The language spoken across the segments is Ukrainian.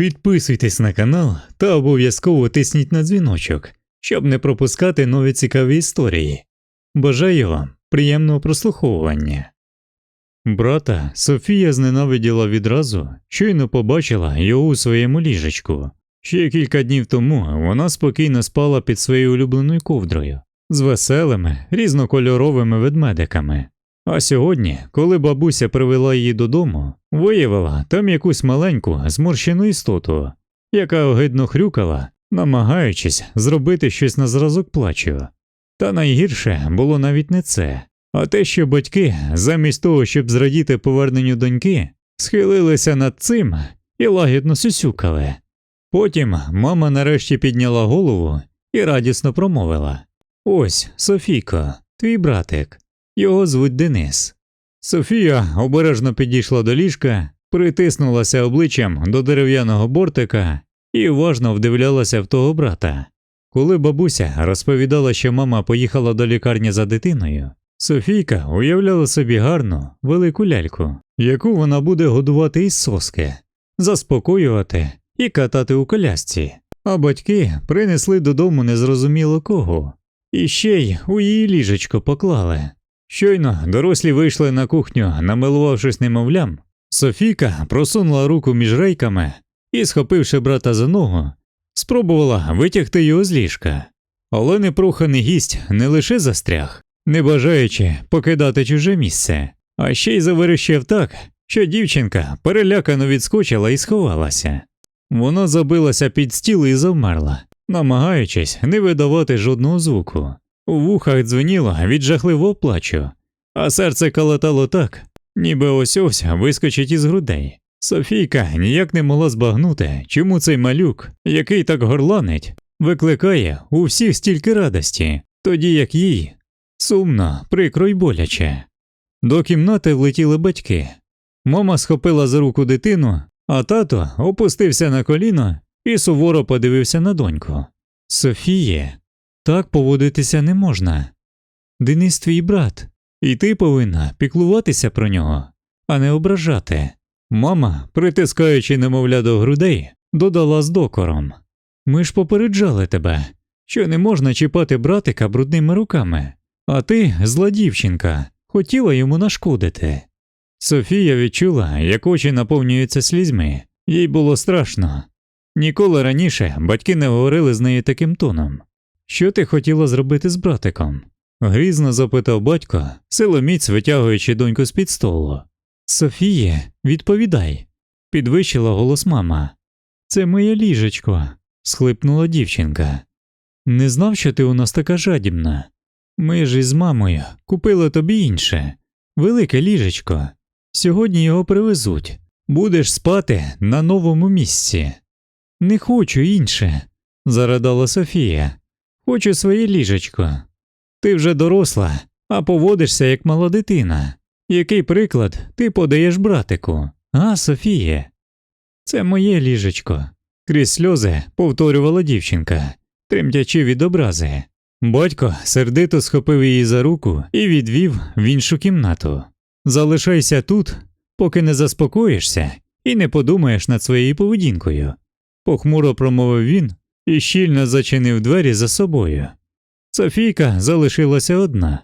підписуйтесь на канал та обов'язково тисніть на дзвіночок, щоб не пропускати нові цікаві історії. Бажаю вам приємного прослуховування. Брата Софія зненавиділа відразу, щойно побачила його у своєму ліжечку. Ще кілька днів тому вона спокійно спала під своєю улюбленою ковдрою з веселими, різнокольоровими ведмедиками. А сьогодні, коли бабуся привела її додому, виявила там якусь маленьку зморщену істоту, яка огидно хрюкала, намагаючись зробити щось на зразок плачу. Та найгірше було навіть не це, а те, що батьки, замість того, щоб зрадіти поверненню доньки, схилилися над цим і лагідно сюсюкали. Потім мама нарешті підняла голову і радісно промовила Ось, Софійко, твій братик. Його звуть Денис. Софія обережно підійшла до ліжка, притиснулася обличчям до дерев'яного бортика і уважно вдивлялася в того брата. Коли бабуся розповідала, що мама поїхала до лікарні за дитиною, Софійка уявляла собі гарну, велику ляльку, яку вона буде годувати із соски, заспокоювати і катати у колясці, а батьки принесли додому незрозуміло кого, і ще й у її ліжечко поклали. Щойно дорослі вийшли на кухню, намилувавшись немовлям, Софійка просунула руку між рейками і, схопивши брата за ногу, спробувала витягти його з ліжка. Але непроханий гість не лише застряг, не бажаючи покидати чуже місце, а ще й заверещав так, що дівчинка перелякано відскочила і сховалася. Вона забилася під стіл і завмерла, намагаючись не видавати жодного звуку. У вухах дзвеніло від жахливого плачу, а серце калатало так, ніби ось ось вискочить із грудей. Софійка ніяк не могла збагнути, чому цей малюк, який так горланить, викликає у всіх стільки радості, тоді як їй сумно, прикро й боляче. До кімнати влетіли батьки. Мама схопила за руку дитину, а тато опустився на коліно і суворо подивився на доньку. Софіє, так поводитися не можна. Денис твій брат, і ти повинна піклуватися про нього, а не ображати. Мама, притискаючи немовля до грудей, додала з докором Ми ж попереджали тебе, що не можна чіпати братика брудними руками, а ти, зла дівчинка, хотіла йому нашкодити. Софія відчула, як очі наповнюються слізьми, їй було страшно. Ніколи раніше батьки не говорили з нею таким тоном. Що ти хотіла зробити з братиком? грізно запитав батько, силоміць витягуючи доньку з під столу. Софіє, відповідай, підвищила голос мама. Це моє ліжечко, схлипнула дівчинка. Не знав, що ти у нас така жадібна. Ми ж із мамою купили тобі інше, велике ліжечко. Сьогодні його привезуть. Будеш спати на новому місці. Не хочу інше, заридала Софія. Хочу своє ліжечко. Ти вже доросла, а поводишся як мала дитина. Який приклад ти подаєш братику? А, Софіє? Це моє ліжечко. Крізь сльози повторювала дівчинка, тремтячи від образи. Батько сердито схопив її за руку і відвів в іншу кімнату. Залишайся тут, поки не заспокоїшся і не подумаєш над своєю поведінкою. Похмуро промовив він і щільно зачинив двері за собою. Софійка залишилася одна.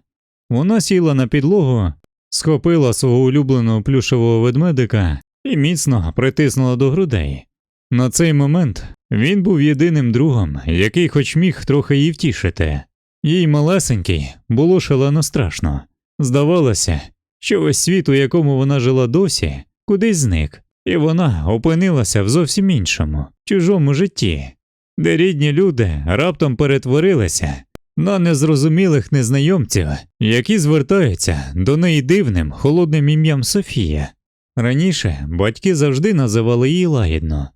Вона сіла на підлогу, схопила свого улюбленого плюшевого ведмедика і міцно притиснула до грудей. На цей момент він був єдиним другом, який хоч міг трохи її втішити. Їй малесенький було шалено страшно. Здавалося, що весь світ, у якому вона жила досі, кудись зник, і вона опинилася в зовсім іншому, чужому житті, де рідні люди раптом перетворилися на незрозумілих незнайомців, які звертаються до неї дивним, холодним ім'ям Софія. Раніше батьки завжди називали її лагідно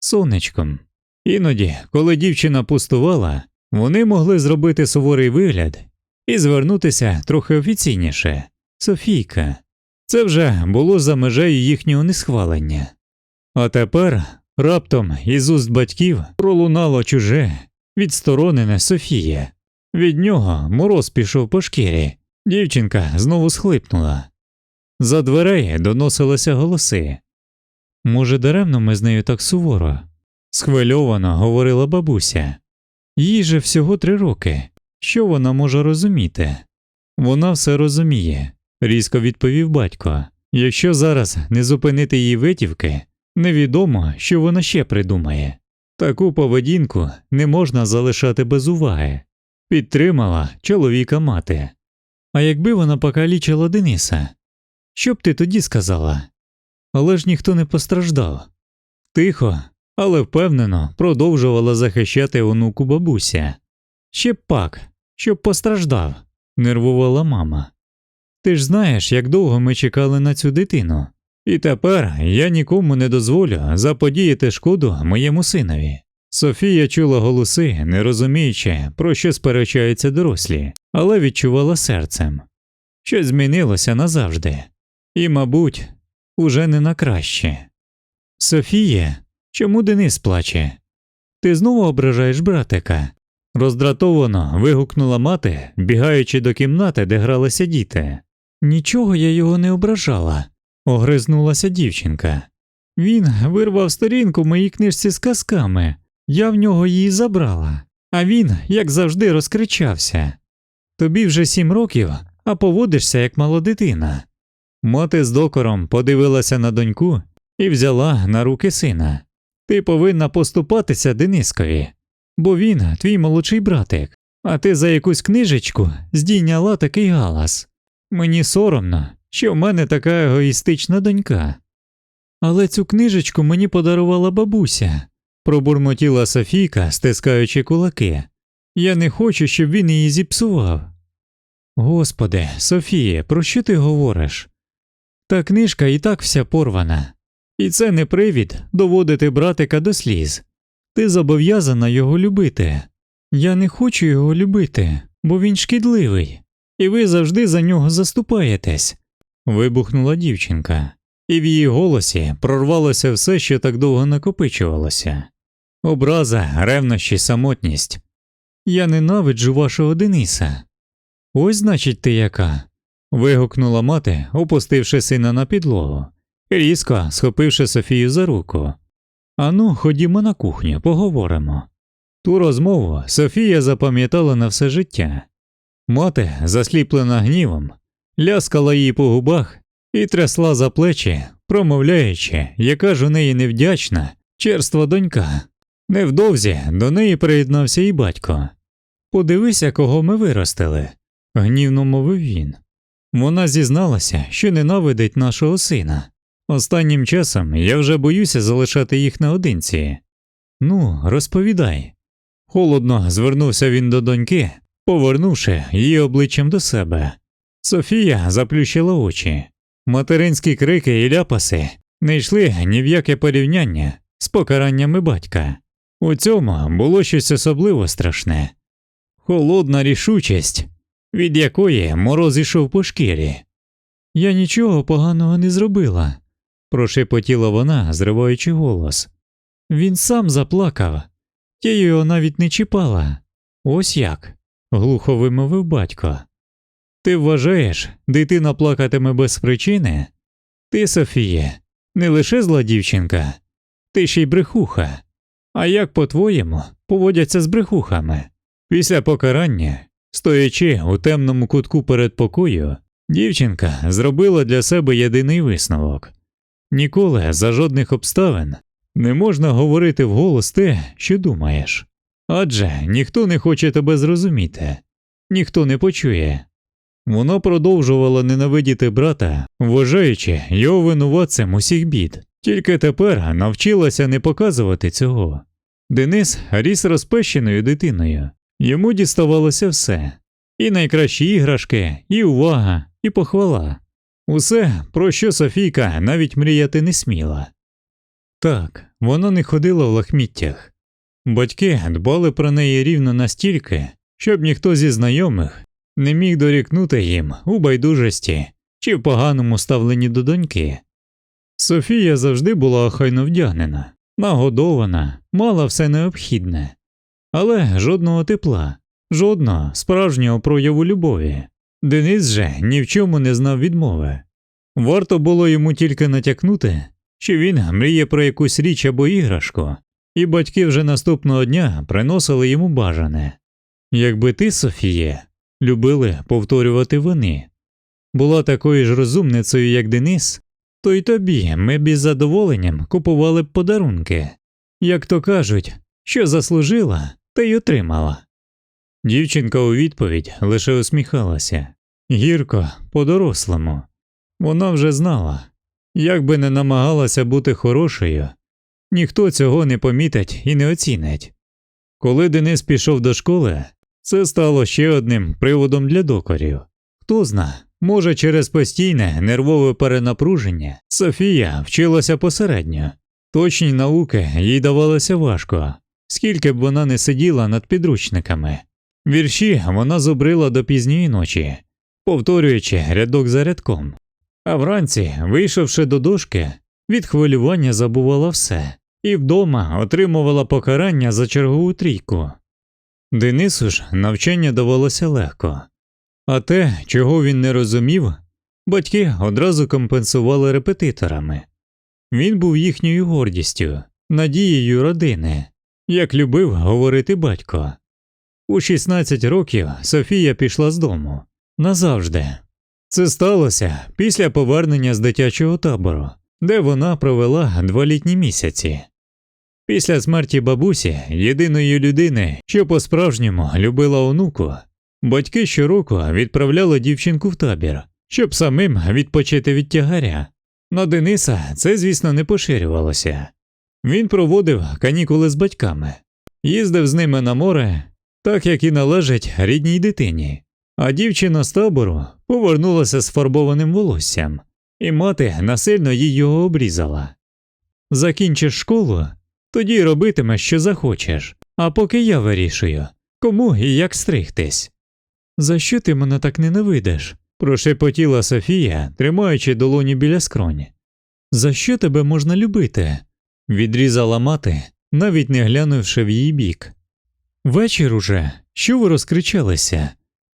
сонечком. Іноді, коли дівчина пустувала, вони могли зробити суворий вигляд і звернутися трохи офіційніше Софійка. Це вже було за межею їхнього несхвалення. А тепер раптом із уст батьків пролунало чуже, відсторонене Софія. Від нього мороз пішов по шкірі. Дівчинка знову схлипнула. За дверей доносилися голоси. Може, даремно ми з нею так суворо? схвильовано говорила бабуся. Їй же всього три роки. Що вона може розуміти? Вона все розуміє, різко відповів батько. Якщо зараз не зупинити її витівки, невідомо, що вона ще придумає. Таку поведінку не можна залишати без уваги. Підтримала чоловіка мати. А якби вона покалічила Дениса, що б ти тоді сказала? Але ж ніхто не постраждав. Тихо, але впевнено продовжувала захищати онуку бабуся. Ще б пак, щоб постраждав, нервувала мама. Ти ж знаєш, як довго ми чекали на цю дитину, і тепер я нікому не дозволю заподіяти шкоду моєму синові. Софія чула голоси, не розуміючи, про що сперечаються дорослі, але відчувала серцем. Щось змінилося назавжди, і, мабуть, уже не на краще. Софія, чому Денис плаче? Ти знову ображаєш братика? роздратовано вигукнула мати, бігаючи до кімнати, де гралися діти. Нічого я його не ображала, огризнулася дівчинка. Він вирвав сторінку в моїй книжці з казками, я в нього її забрала, а він, як завжди, розкричався. Тобі вже сім років, а поводишся як мала дитина. Мати з докором подивилася на доньку і взяла на руки сина. Ти повинна поступатися Денискові, бо він твій молодший братик, а ти за якусь книжечку здійняла такий галас. Мені соромно, що в мене така егоїстична донька. Але цю книжечку мені подарувала бабуся, пробурмотіла Софійка, стискаючи кулаки. Я не хочу, щоб він її зіпсував. Господи, Софіє, про що ти говориш? Та книжка і так вся порвана, і це не привід доводити братика до сліз. Ти зобов'язана його любити. Я не хочу його любити, бо він шкідливий, і ви завжди за нього заступаєтесь. Вибухнула дівчинка, і в її голосі прорвалося все, що так довго накопичувалося. Образа, ревнощі, самотність. Я ненавиджу вашого Дениса. Ось значить ти яка. вигукнула мати, опустивши сина на підлогу, різко схопивши Софію за руку. Ану, ходімо на кухню, поговоримо. Ту розмову Софія запам'ятала на все життя. Мати, засліплена гнівом, ляскала її по губах і трясла за плечі, промовляючи, яка ж у неї невдячна, черства донька. Невдовзі до неї приєднався і батько. Подивися, кого ми виростили, гнівно мовив він. Вона зізналася, що ненавидить нашого сина. Останнім часом я вже боюся залишати їх наодинці. Ну, розповідай. Холодно звернувся він до доньки, повернувши її обличчям до себе. Софія заплющила очі. Материнські крики і ляпаси не йшли ні в яке порівняння з покараннями батька. У цьому було щось особливо страшне холодна рішучість, від якої мороз ішов по шкірі. Я нічого поганого не зробила, прошепотіла вона, зриваючи голос. Він сам заплакав, я його навіть не чіпала. Ось як, глухо вимовив батько. Ти вважаєш, дитина плакатиме без причини? Ти, Софіє, не лише зла дівчинка, ти ще й брехуха. А як, по-твоєму, поводяться з брехухами? Після покарання, стоячи у темному кутку перед покою, дівчинка зробила для себе єдиний висновок ніколи за жодних обставин не можна говорити вголос те, що думаєш, адже ніхто не хоче тебе зрозуміти, ніхто не почує. Воно продовжувало ненавидіти брата, вважаючи його винуватцем усіх бід, тільки тепер навчилася не показувати цього. Денис ріс розпещеною дитиною, йому діставалося все і найкращі іграшки, і увага, і похвала. Усе, про що Софійка навіть мріяти не сміла. Так, вона не ходила в лахміттях. Батьки дбали про неї рівно настільки, щоб ніхто зі знайомих не міг дорікнути їм у байдужості чи в поганому ставленні до доньки. Софія завжди була охайно вдягнена, нагодована, мала все необхідне, але жодного тепла, жодного справжнього прояву любові. Денис же ні в чому не знав відмови. Варто було йому тільки натякнути, що він мріє про якусь річ або іграшку, і батьки вже наступного дня приносили йому бажане. Якби ти, Софіє, любили повторювати вони, була такою ж розумницею, як Денис, то й тобі ми б із задоволенням купували б подарунки. Як то кажуть, що заслужила, та й отримала. Дівчинка у відповідь лише усміхалася гірко, по-дорослому. Вона вже знала, як би не намагалася бути хорошою, ніхто цього не помітить і не оцінить. Коли Денис пішов до школи, це стало ще одним приводом для докорів. Хто зна, може, через постійне нервове перенапруження Софія вчилася посередньо. Точні науки їй давалося важко, скільки б вона не сиділа над підручниками. Вірші вона зубрила до пізньої ночі, повторюючи рядок за рядком. А вранці, вийшовши до дошки, від хвилювання забувала все і вдома отримувала покарання за чергову трійку. Денису ж навчання давалося легко, а те, чого він не розумів, батьки одразу компенсували репетиторами. Він був їхньою гордістю, надією родини, як любив говорити батько. У 16 років Софія пішла з дому назавжди. Це сталося після повернення з дитячого табору, де вона провела два літні місяці. Після смерті бабусі, єдиної людини, що по-справжньому любила онуку, батьки щороку відправляли дівчинку в табір, щоб самим відпочити від тягаря. На Дениса це, звісно, не поширювалося. Він проводив канікули з батьками, їздив з ними на море, так як і належить рідній дитині. А дівчина з табору повернулася з фарбованим волоссям, і мати насильно їй його обрізала. Закінчиш школу, тоді й робитимеш, що захочеш, а поки я вирішую, кому і як стригтись. За що ти мене так ненавидиш? прошепотіла Софія, тримаючи долоні біля скроні. За що тебе можна любити? відрізала мати, навіть не глянувши в її бік. Вечір уже, що ви розкричалися?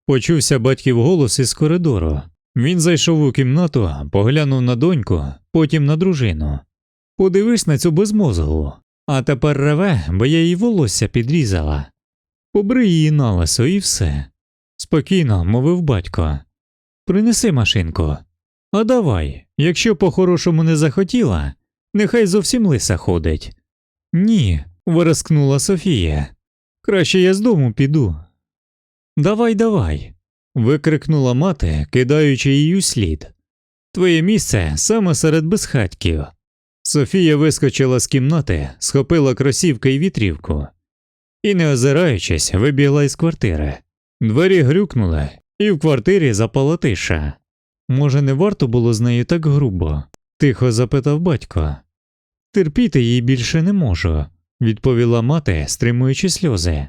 Почувся батьків голос із коридору. Він зайшов у кімнату, поглянув на доньку, потім на дружину. Подивись на цю безмозглу, а тепер реве, бо я їй волосся підрізала. Побри її на лесо і все. Спокійно, мовив батько. Принеси машинку. А давай, якщо по-хорошому не захотіла, нехай зовсім лиса ходить. Ні, вирискнула Софія. Краще я з дому піду. Давай, давай. викрикнула мати, кидаючи її слід. Твоє місце саме серед безхатьків. Софія вискочила з кімнати, схопила кросівки і вітрівку і, не озираючись, вибігла із квартири. Двері грюкнули, і в квартирі запала тиша. Може, не варто було з нею так грубо? тихо запитав батько. Терпіти їй більше не можу, відповіла мати, стримуючи сльози.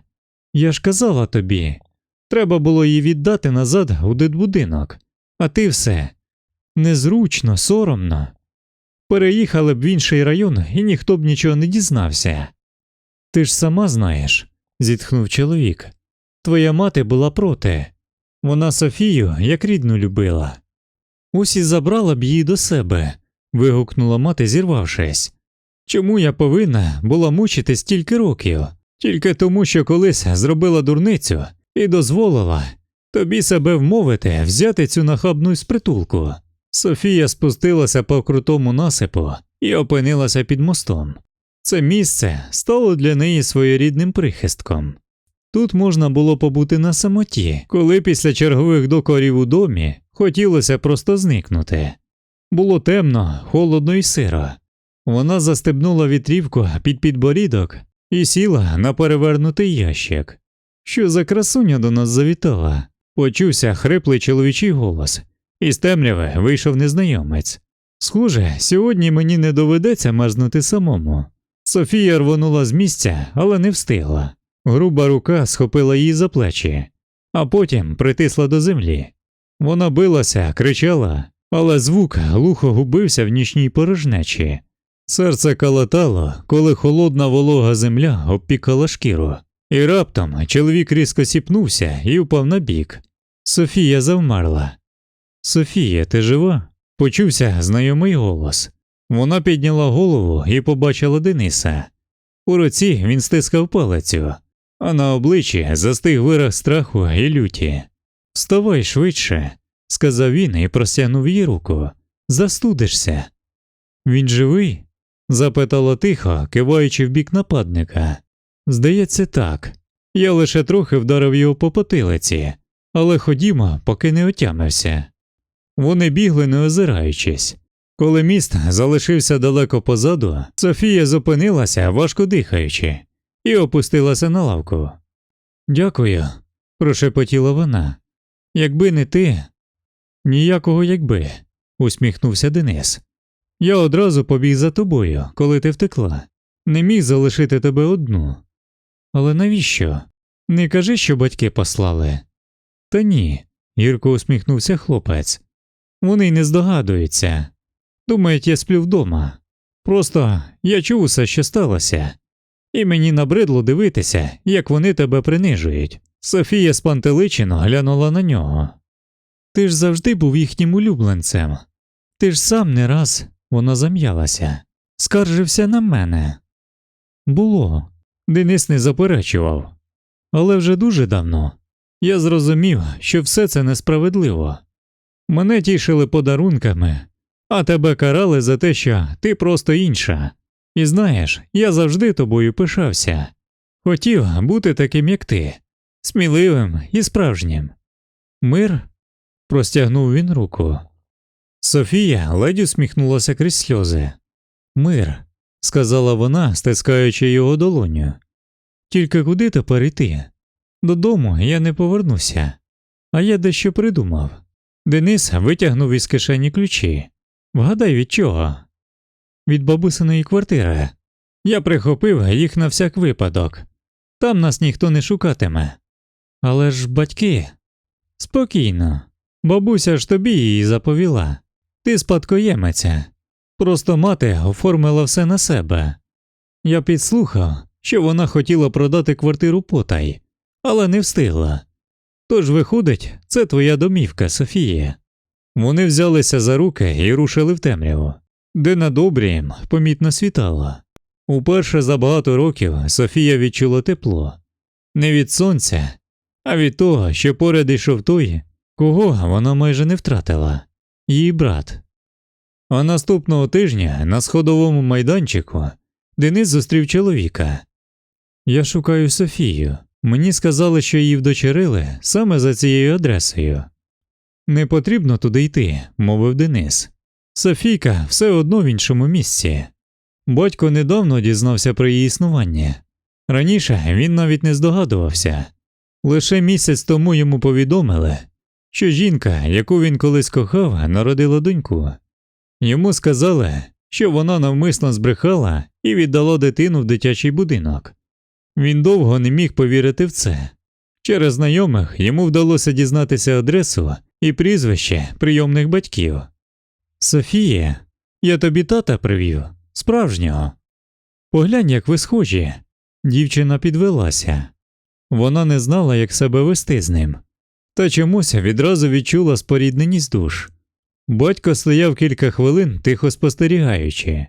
Я ж казала тобі, треба було її віддати назад у дитбудинок, а ти все незручно, соромно. Переїхали б в інший район і ніхто б нічого не дізнався. Ти ж сама знаєш, зітхнув чоловік. Твоя мати була проти. Вона Софію як рідну любила. Ось і забрала б її до себе. вигукнула мати, зірвавшись. Чому я повинна була мучити стільки років? Тільки тому, що колись зробила дурницю і дозволила тобі себе вмовити взяти цю нахабну спритулку. Софія спустилася по крутому насипу і опинилася під мостом. Це місце стало для неї своєрідним прихистком. Тут можна було побути на самоті, коли після чергових докорів у домі хотілося просто зникнути. Було темно, холодно і сиро. Вона застебнула вітрівку під підборідок і сіла на перевернутий ящик. Що за красуня до нас завітала? Почувся хриплий чоловічий голос, із темряви вийшов незнайомець. Схоже, сьогодні мені не доведеться мерзнути самому. Софія рвонула з місця, але не встигла. Груба рука схопила її за плечі, а потім притисла до землі. Вона билася, кричала, але звук глухо губився в нічній порожнечі. Серце калатало, коли холодна волога земля обпікала шкіру, і раптом чоловік різко сіпнувся і впав на бік. Софія завмерла. Софія, ти жива? Почувся знайомий голос. Вона підняла голову і побачила Дениса. У руці він стискав палицю, а на обличчі застиг вираз страху і люті. Вставай швидше, сказав він і простягнув їй руку. Застудишся. Він живий? запитала тихо, киваючи в бік нападника. Здається, так. Я лише трохи вдарив його по потилиці, але ходімо, поки не отямився. Вони бігли, не озираючись. Коли міст залишився далеко позаду, Софія зупинилася, важко дихаючи, і опустилася на лавку. Дякую, прошепотіла вона. Якби не ти. Ніякого якби, усміхнувся Денис. Я одразу побіг за тобою, коли ти втекла. Не міг залишити тебе одну. Але навіщо? Не кажи, що батьки послали. Та ні, гірко усміхнувся хлопець. Вони не здогадуються. Думають, я сплю вдома. Просто я чув усе, що сталося, і мені набридло дивитися, як вони тебе принижують. Софія спантеличено глянула на нього. Ти ж завжди був їхнім улюбленцем. Ти ж сам не раз, вона зам'ялася, скаржився на мене. Було. Денис не заперечував. Але вже дуже давно я зрозумів, що все це несправедливо. Мене тішили подарунками, а тебе карали за те, що ти просто інша. І знаєш, я завжди тобою пишався. Хотів бути таким, як ти, сміливим і справжнім. Мир? простягнув він руку. Софія ледь усміхнулася крізь сльози. Мир, сказала вона, стискаючи його долоню. Тільки куди тепер йти? Додому я не повернуся, а я дещо придумав. Денис витягнув із кишені ключі. Вгадай від чого? Від бабусиної квартири. Я прихопив їх на всяк випадок. Там нас ніхто не шукатиме. Але ж батьки. Спокійно. Бабуся ж тобі її заповіла. Ти спадкоємиця. Просто мати оформила все на себе. Я підслухав, що вона хотіла продати квартиру потай, але не встигла. Тож, виходить, це твоя домівка, Софія. Вони взялися за руки і рушили в темряву, де над обрієм помітно світало. Уперше за багато років Софія відчула тепло не від сонця, а від того, що поряд йшов той, кого вона майже не втратила її брат. А наступного тижня на сходовому майданчику Денис зустрів чоловіка. Я шукаю Софію. Мені сказали, що її вдочерили саме за цією адресою. Не потрібно туди йти, мовив Денис. Софійка все одно в іншому місці. Батько недавно дізнався про її існування. Раніше він навіть не здогадувався. Лише місяць тому йому повідомили, що жінка, яку він колись кохав, народила доньку. Йому сказали, що вона навмисно збрехала і віддала дитину в дитячий будинок. Він довго не міг повірити в це. Через знайомих йому вдалося дізнатися адресу і прізвище прийомних батьків. Софія, я тобі тата привів, справжнього. Поглянь, як ви схожі. Дівчина підвелася. Вона не знала, як себе вести з ним, та чомусь відразу відчула спорідненість душ. Батько стояв кілька хвилин, тихо спостерігаючи.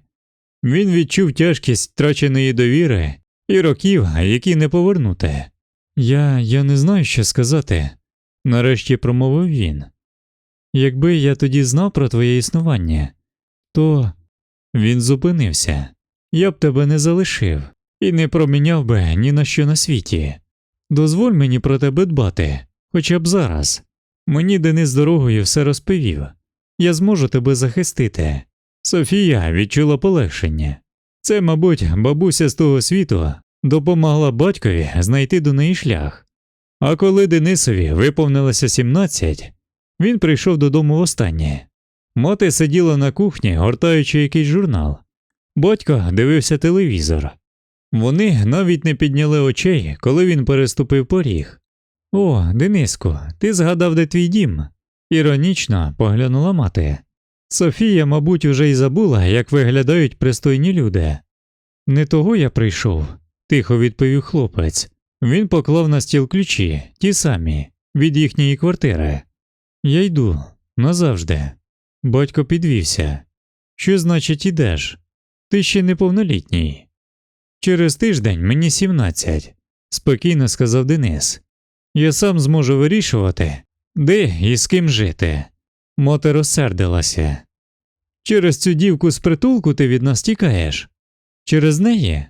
Він відчув тяжкість втраченої довіри і років, які не повернути. Я я не знаю, що сказати, нарешті промовив він. Якби я тоді знав про твоє існування, то він зупинився, я б тебе не залишив і не проміняв би ні на що на світі. Дозволь мені про тебе дбати, хоча б зараз. Мені Денис дорогою все розповів. Я зможу тебе захистити. Софія відчула полегшення. Це, мабуть, бабуся з того світу допомогла батькові знайти до неї шлях. А коли Денисові виповнилося 17, він прийшов додому востаннє. Мати сиділа на кухні, гортаючи якийсь журнал. Батько дивився телевізор. Вони навіть не підняли очей, коли він переступив поріг. О, Дениску, ти згадав, де твій дім? Іронічно поглянула мати. Софія, мабуть, уже й забула, як виглядають пристойні люди. Не того я прийшов, тихо відповів хлопець. Він поклав на стіл ключі, ті самі, від їхньої квартири. Я йду назавжди. Батько підвівся. Що значить ідеш? Ти ще неповнолітній. Через тиждень мені 17, спокійно сказав Денис. Я сам зможу вирішувати, де і з ким жити. Моти розсердилася. Через цю дівку з притулку ти від нас тікаєш? Через неї?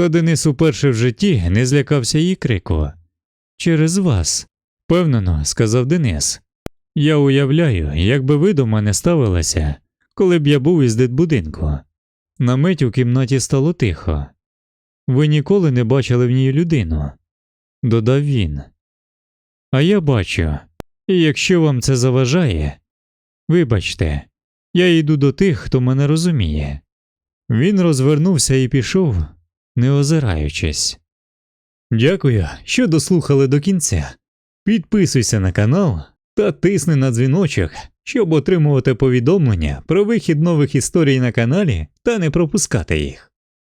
Та Денис уперше в житті не злякався її крику. Через вас, впевнено, сказав Денис. Я уявляю, як би ви до мене ставилися, коли б я був із дитбудинку. На мить у кімнаті стало тихо. Ви ніколи не бачили в ній людину, додав він. А я бачу, і якщо вам це заважає, вибачте, я йду до тих, хто мене розуміє. Він розвернувся і пішов, не озираючись. Дякую, що дослухали до кінця. Підписуйся на канал та тисни на дзвіночок, щоб отримувати повідомлення про вихід нових історій на каналі та не пропускати їх.